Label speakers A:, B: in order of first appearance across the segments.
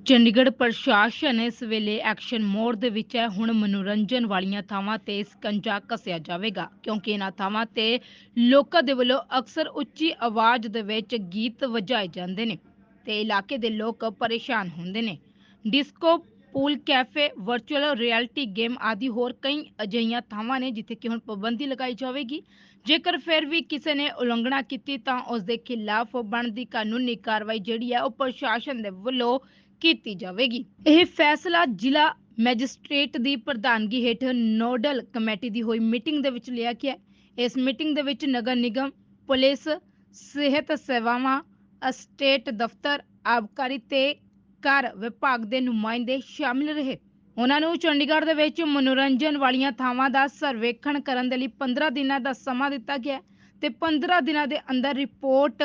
A: ਚੰਡੀਗੜ੍ਹ ਪ੍ਰਸ਼ਾਸਨ ਇਸ ਵੇਲੇ ਐਕਸ਼ਨ ਮੋਡ ਦੇ ਵਿੱਚ ਹੈ। ਹੁਣ ਮਨੋਰੰਜਨ ਵਾਲੀਆਂ ਥਾਵਾਂ ਤੇ ਸਕੰਜਾ ਕੱਸਿਆ ਜਾਵੇਗਾ, ਕਿਉਂਕਿ ਇਹਨਾਂ ਥਾਵਾਂ ਤੇ ਲੋਕਾਂ ਦੇ ਵੱਲੋਂ ਅਕਸਰ ਉੱਚੀ ਆਵਾਜ਼ ਦੇ ਵਿੱਚ ਗੀਤ ਵਜਾਏ ਜਾਂਦੇ ਨੇ ਤੇ ਇਲਾਕੇ ਦੇ ਲੋਕ ਪਰੇਸ਼ਾਨ ਹੁੰਦੇ ਨੇ। Disco, pool cafe, virtual reality game ਆਦਿ ਹੋਰ ਕਈ ਅਜਿਹੀਆਂ ਥਾਵਾਂ ਨੇ ਜਿੱਥੇ ਕਿ ਹੁਣ ਪਾਬੰਦੀ ਲਗਾਈ ਜਾਵੇਗੀ। ਜੇਕਰ ਫਿਰ ਵੀ ਕਿਸੇ ਨੇ ਉਲੰਘਣਾ ਕੀਤੀ ਤਾਂ ਉਸ ਦੇ ਖਿਲਾਫ ਬਣਦੀ ਕਾਨੂੰਨੀ ਕਾਰਵਾਈ ਜਿਹੜੀ ਹੈ ਉਹ ਪ੍ਰਸ਼ਾਸਨ ਦੇ ਵੱਲੋਂ ਕੀਤੀ ਜਾਵੇਗੀ। ਇਹ ਫੈਸਲਾ ਜ਼ਿਲ੍ਹਾ ਮੈਜਿਸਟ੍ਰੇਟ ਦੀ ਪ੍ਰਧਾਨਗੀ ਹੇਠ ਨੋਡਲ ਕਮੇਟੀ ਦੀ ਹੋਈ ਮੀਟਿੰਗ ਦੇ ਵਿੱਚ ਲਿਆ ਗਿਆ ਇਸ ਮੀਟਿੰਗ ਦੇ ਵਿੱਚ ਨਗਰ ਨਿਗਮ, ਪੁਲਿਸ, ਸਿਹਤ ਸੇਵਾਵਾਂ ਸਟੇਟ ਦਫ਼ਤਰ, ਆਬਕਾਰੀ ਤੇ ਕਰ ਵਿਭਾਗ ਦੇ ਨੁਮਾਇੰਦੇ ਸ਼ਾਮਿਲ ਰਹੇ। ਉਹਨਾਂ ਨੂੰ ਚੰਡੀਗੜ੍ਹ ਦੇ ਵਿੱਚ ਮਨੋਰੰਜਨ ਵਾਲੀਆਂ ਥਾਵਾਂ ਦਾ ਸਰਵੇਖਣ ਕਰਨ ਦੇ ਲਈ 15 ਦਿਨਾਂ ਦਾ ਸਮਾਂ ਦਿੱਤਾ ਗਿਆ ਤੇ 15 ਦਿਨਾਂ ਦੇ ਅੰਦਰ ਰਿਪੋਰਟ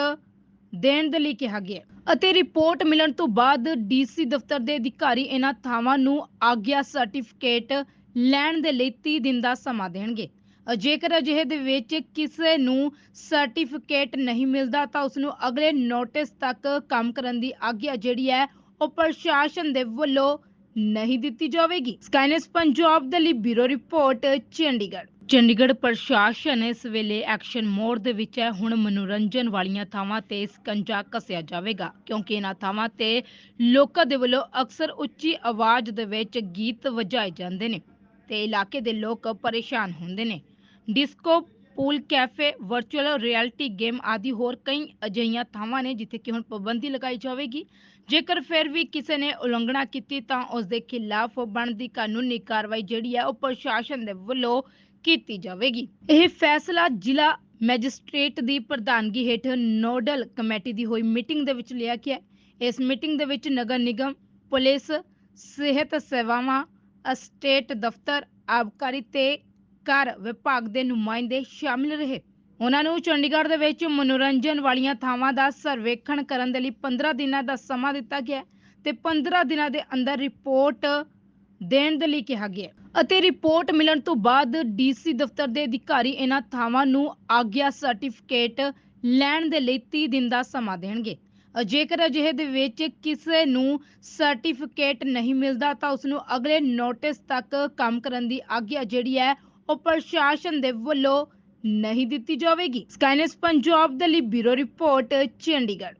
A: ਦੇਣ ਦੇ ਲਈ ਕਿਹਾ ਗਿਆ ਅਤੇ ਰਿਪੋਰਟ ਮਿਲਣ ਤੋਂ ਬਾਅਦ ਡੀਸੀ ਦਫ਼ਤਰ ਦੇ ਅਧਿਕਾਰੀ ਇਹਨਾਂ ਥਾਵਾਂ ਨੂੰ ਆਗਿਆ ਸਰਟੀਫਿਕੇਟ ਲੈਣ ਦੇ ਲਈ 30 ਦਿਨ ਦਾ ਸਮਾਂ ਦੇਣਗੇ। ਜੇਕਰ ਅਜਿਹੇ ਦੇ ਵਿੱਚ ਕਿਸੇ ਨੂੰ ਸਰਟੀਫਿਕੇਟ ਨਹੀਂ ਮਿਲਦਾ ਤਾਂ ਉਸ ਨੂੰ ਅਗਲੇ ਨੋਟਿਸ ਤੱਕ ਕੰਮ ਕਰਨ ਦੀ ਆਗਿਆ ਜਿਹੜੀ ਹੈ ਉਹ ਪ੍ਰਸ਼ਾਸਨ ਦੇ ਵੱਲੋਂ ਨਹੀਂ ਦਿੱਤੀ ਜਾਵੇਗੀ। ਸਕਾਈਨੈਸ ਪੰਜਾਬ ਦੇ ਲਈ ਬਿਊਰੋ ਰਿਪੋਰਟ, ਚੰਡੀਗੜ੍ਹ। ਚੰਡੀਗੜ੍ਹ ਪ੍ਰਸ਼ਾਸਨ ਇਸ ਵੇਲੇ ਐਕਸ਼ਨ ਮੋਡ ਦੇ ਵਿੱਚ ਹੈ। ਹੁਣ ਮਨੋਰੰਜਨ ਵਾਲੀਆਂ ਥਾਵਾਂ ਤੇ ਸਕੰਜਾ ਕੱਸਿਆ ਜਾਵੇਗਾ, ਕਿਉਂਕਿ ਇਹਨਾਂ ਥਾਵਾਂ ਤੇ ਲੋਕਾਂ ਦੇ ਵੱਲੋਂ ਅਕਸਰ ਉੱਚੀ ਆਵਾਜ਼ ਦੇ ਵਿੱਚ ਗੀਤ ਵਜਾਏ ਜਾਂਦੇ ਨੇ ਤੇ ਇਲਾਕੇ ਦੇ ਲੋਕ ਪਰੇਸ਼ਾਨ ਹੁੰਦੇ ਨੇ। Disco, pool cafe, virtual reality game ਆਦਿ ਹੋਰ ਕਈ ਅਜਿਹੀਆਂ ਥਾਵਾਂ ਨੇ ਜਿੱਥੇ ਕਿ ਹੁਣ ਪਾਬੰਦੀ ਲਗਾਈ ਜਾਵੇਗੀ। ਜੇਕਰ ਫਿਰ ਵੀ ਕਿਸੇ ਨੇ ਉਲੰਘਣਾ ਕੀਤੀ ਤਾਂ ਉਸ ਦੇ ਖਿਲਾਫ ਬਣਦੀ ਕਾਨੂੰਨੀ ਕਾਰਵਾਈ ਜਿਹੜੀ ਹੈ ਉਹ ਪ੍ਰਸ਼ਾਸਨ ਦੇ ਵੱਲੋਂ ਕੀਤੀ ਜਾਵੇਗੀ। ਇਹ ਫੈਸਲਾ ਜ਼ਿਲ੍ਹਾ ਮੈਜਿਸਟ੍ਰੇਟ ਦੀ ਪ੍ਰਧਾਨਗੀ ਹੇਠ ਨੋਡਲ ਕਮੇਟੀ ਦੀ ਹੋਈ ਮੀਟਿੰਗ ਦੇ ਵਿੱਚ ਲਿਆ ਗਿਆ ਇਸ ਮੀਟਿੰਗ ਦੇ ਵਿੱਚ ਨਗਰ ਨਿਗਮ, ਪੁਲਿਸ, ਸਿਹਤ ਸੇਵਾਵਾਂ ਸਟੇਟ ਦਫ਼ਤਰ, ਆਬਕਾਰੀ ਤੇ ਕਰ ਵਿਭਾਗ ਦੇ ਨੁਮਾਇੰਦੇ ਸ਼ਾਮਿਲ ਰਹੇ। ਉਹਨਾਂ ਨੂੰ ਚੰਡੀਗੜ੍ਹ ਦੇ ਵਿੱਚ ਮਨੋਰੰਜਨ ਵਾਲੀਆਂ ਥਾਵਾਂ ਦਾ ਸਰਵੇਖਣ ਕਰਨ ਦੇ ਲਈ 15 ਦਿਨਾਂ ਦਾ ਸਮਾਂ ਦਿੱਤਾ ਗਿਆ ਹੈ ਤੇ 15 ਦਿਨਾਂ ਦੇ ਅੰਦਰ ਰਿਪੋਰਟ ਦੇਣ ਦੇ ਲਈ ਕਿਹਾ ਗਿਆ ਅਤੇ ਰਿਪੋਰਟ ਮਿਲਣ ਤੋਂ ਬਾਅਦ ਡੀਸੀ ਦਫ਼ਤਰ ਦੇ ਅਧਿਕਾਰੀ ਇਹਨਾਂ ਥਾਵਾਂ ਨੂੰ ਆਗਿਆ ਸਰਟੀਫਿਕੇਟ ਲੈਣ ਦੇ ਲਈ 30 ਦਿਨ ਦਾ ਸਮਾਂ ਦੇਣਗੇ। ਜੇਕਰ ਅਜਿਹੇ ਦੇ ਵਿੱਚ ਕਿਸੇ ਨੂੰ ਸਰਟੀਫਿਕੇਟ ਨਹੀਂ ਮਿਲਦਾ, ਤਾਂ ਉਸ ਨੂੰ ਅਗਲੇ ਨੋਟਿਸ ਤੱਕ ਕੰਮ ਕਰਨ ਦੀ ਆਗਿਆ ਜਿਹੜੀ ਹੈ, ਉਹ ਪ੍ਰਸ਼ਾਸਨ ਦੇ ਵੱਲੋਂ ਨਹੀਂ ਦਿੱਤੀ ਜਾਵੇਗੀ। ਸਕਾਈਨੈਸ ਪੰਜਾਬ ਦੇ ਲਈ ਬਿਊਰੋ ਰਿਪੋਰਟ, ਚੰਡੀਗੜ੍ਹ।